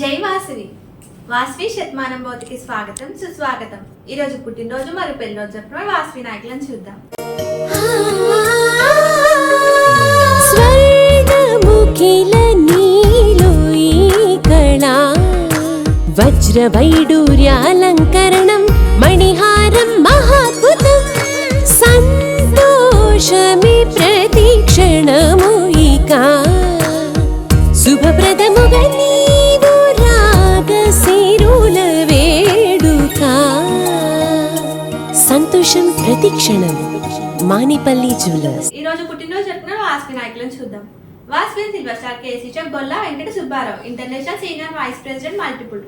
జై వాసవి. వాసవి శతమానం భౌతికి స్వాగతం సుస్వాగతం. ఈ రోజు పుట్టినరోజు మరియు పెళ్ళి రోజు జరుపుకున్న వాసవి నాయకులను చూద్దాం. స్వర్గముఖిల నీలో వజ్రవైడూర్యాలంకరణం మణిహారం మహాద్భుతం సంతోషమి ప్రతి ప్రతిక్షణము ఇక. శుభప్రదముగా ప్రతిక్షణం మానిపల్లి జ్యువెలర్స్. ఈ రోజు పుట్టినరోజు జరుపుకున్న వాస్వి నాయకులను చూద్దాం. Vasavi silver star KC check Golla Venkata Subbarao international senior vice president multiple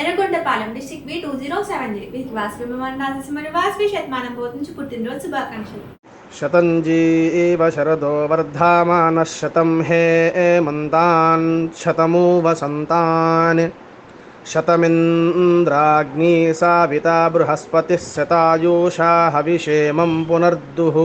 Yerragondapalem district B two zero seven G వీరికి వాస్వి విమానాశిస్సు మరియు వాస్వి శతమానం బోధ నుంచి పుట్టినరోజు శుభాకాంక్షలు. శతంజీ ఇవ శరదో వర్ధమాన శతం హే మంతాన్ శతమూ వసంతాన్ शतमिन्द्राग्नी साविता बृहस्पतिः शतायुषा हविषेमं पुनर्दुः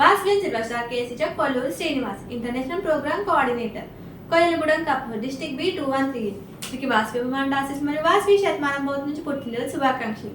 వాస్విన్ silver star KC Chowk Kolluru Srinivas international programme coordinator Koyyalagudem Kapur district B two one three వీరికి వాసవి మండాసిస్ మరియు వాసవి శతమానం భౌతి నుంచి పుట్టినరోజు శుభాకాంక్షలు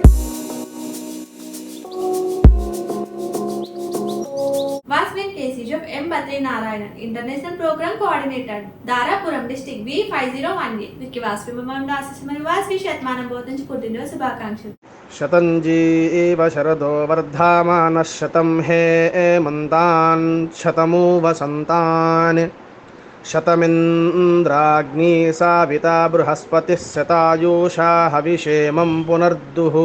Satyanarayanan international program coordinator Dharapuram district B five zero one A. వీరికి వాసవి మమ్మ ఆశిస్ శతమానం బోధించి పుట్టినరోజు శుభాకాంక్షలు. శతంజీ శరదో వర్ధమాన శతం హే మంతాన్ శతమూ వసంతాన్ శతమింద్రాగ్ని సావిత బృహస్పతిः శతాయూషా హవిషేమం పునర్దుః.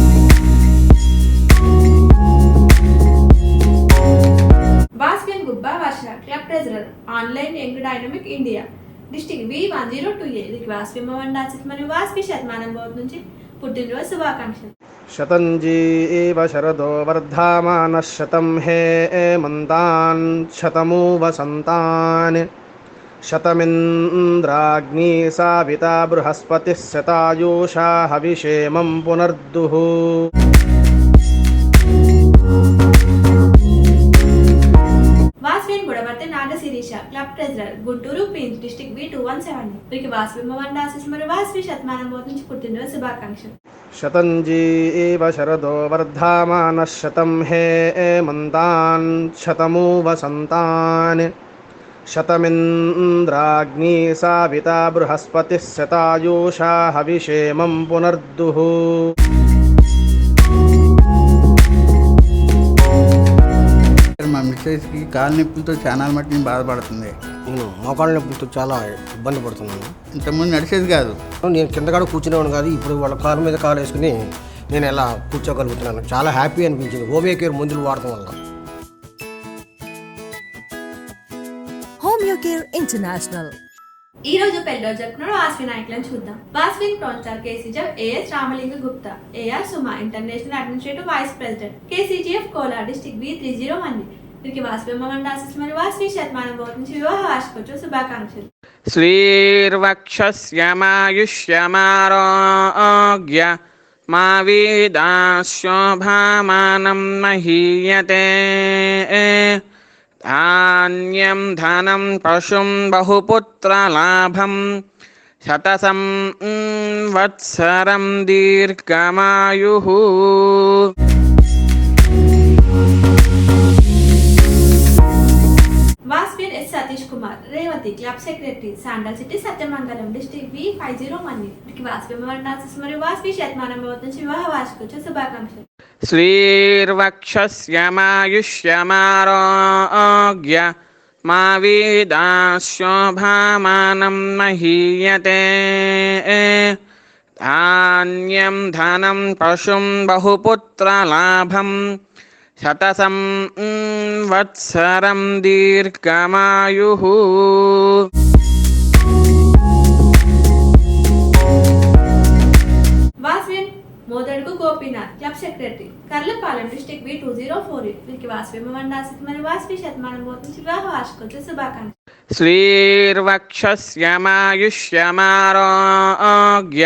treasurer online young dynamic India district B one zero two A వీరికి వాసవి మండాసిస్ మరియు వాసవి శతమానం భౌతి నుంచి పుట్టినరోజు శుభాకాంక్షలు शतञ्जी एव शरदो वर्धामानः शतं हे एमन्तान् शतमु वसन्तान् शतमिन्द्राग्नी साविता बृहस्पतिः शतायुषा हविषेमं पुनर्दुः Center Guntur queens district B two one seven. వీరికి వాసవి భవన్ దాసెస్ మరియు వాసవి శతమానం బోధించి పుట్టినరోజు శుభాకాంక్షలు. శతంజీ శరదో వర్ధమాన శతం హే మంతాన్ శతమూ వసంతాన్ శతమింద్రాగ్ని సావిత బృహస్పతిः శతాయూషా హవిషేమం పునర్దుః. మిస్సెస్కి కాలు నొప్పులతో చాలా మట్టి బాధపడుతుంది. నేను మోకాళ్ళ నొప్పులతో చాలా ఇబ్బంది పడుతున్నాను. ఇంతకుముందు నడిచేది కాదు. నేను కింద కూడా కూర్చునేవాడు కాదు ఇప్పుడు వాళ్ళ కారు మీద కారు వేసుకుని నేను ఎలా కూర్చోగలుగుతున్నాను. చాలా హ్యాపీ అనిపించింది. హోమియో కేర్ మందులు వాడటం వల్ల. Homeocare International. ఈ రోజు పెళ్ళి రోజు జరుపుకున్న వాస్వి నాయకులను చూద్దాం. వాస్విన్ KCGF AS Ramalinga Gupta. AR సుమా international administrative vice president. KCGF Kola district B three zero one వీరికి వాసుబొమ్మని ఆశిస్తు మరియు వాసవి శతమానం బోధించి వివాహ వార్షికోత్సవ శుభాకాంక్షలు శ్రీర్వక్షస్యమాయుష్యమారోగ్య మా వీదాశోభామానం మహీయతే ధాన్యం ధనం పశుం బహుపుత్రలాభం శతసం వత్సరం దీర్ఘమాయు secretary sandal city Sathyamangalam district V five zero one की वास्तव में वर्णन सुमरे शतमान में वर्तन शिवा वास्तविक जो महीयते धान्यं धनं पशुं बहुपुत्रलाभम् శతసం వత్సరం దీర్ఘమాయు Modadugu Gopinath club secretary Karlapalem B two zero four eight వీరికి మరియు శతమానం పోతుంది. వివాహ వార్షికోత్సవ శుభాకాంక్ష శ్రీర్వక్షస్యమాయుష్యమారోగ్య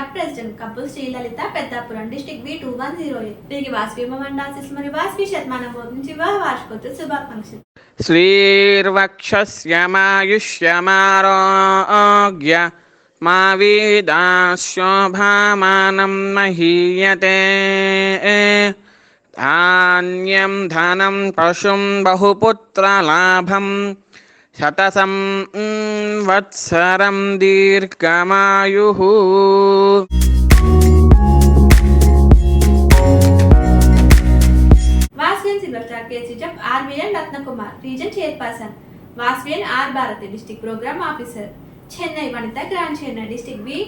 జిల్లా president couple Srilalitha Peddapuram district B two one zero eight. దీనికి వాస్వి మమండాసిస్ మరియు వాస్వి శతమానం బోధించి వార్షికోత్తు శుభాకాంక్షలు. శ్రీర్వక్షమాయుష్యమారోగ్య మా వీదాశోభామానం మహీయతే. ధాన్యం ధనం పశుం బహుపుత్రలాభం శతసం వత్సరం దీర్ఘమాయు Vasavian Sivaprasad R సిజప్ RVN Ratnakumar region chairperson Vasavian R Bharati district program officer Chennai Vanitha grand Chennai district B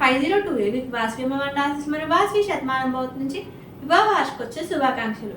five zero two A Vasavi మండలాసిస్ మరియు వాస్వి శతమానం భవత్ నుంచి వివాహ వార్షికోత్సవ శుభాకాంక్షలు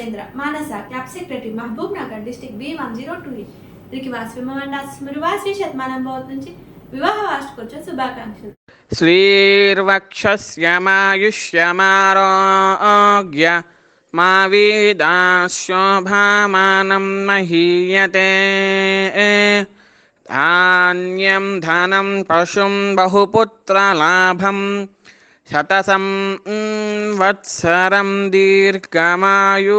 Upendra Manasa club secretary Mahabubnagar district B one zero two eight వీరికి శతమానం భవత్ నుంచి వివాహ వార్షికోత్సవ శుభాకాంక్షలు. శ్రీర్వక్షమాయుష్యమారోగ్య మా వీదాశోభామానం మహీయతే ధాన్యం ధనం పశుం బహుపుత్రలాభం శతసం సంవత్సరం దీర్ఘమాయు.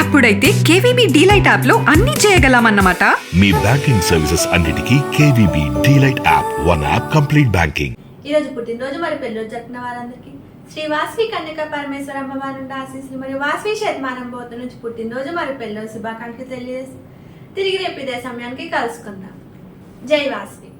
అప్పుడైతే కేవీబీ డీలైట్ యాప్లో అన్ని చేయగలమన్నమాట. మీ బ్యాంకింగ్ సర్వీసెస్ అన్నిటికీ KVB DeLight app one app complete banking. ఈ రోజు పుట్టినరోజు మరి పెళ్ళిరోజు జరుపుకున్న వారందరికీ. శ్రీ వాస్వి కన్యక పరమేశ్వర అమ్మవారి నుండి ఆశీస్సులు మరియు వాస్వి శతమానం బోధ నుంచి పుట్టినరోజు మరి పెళ్ళిరోజు శుభాకాంక్షలు తెలియజేసి తిరిగి రేపు ఇదే సమయానికి కలుసుకుందాం. జై వాస్వి.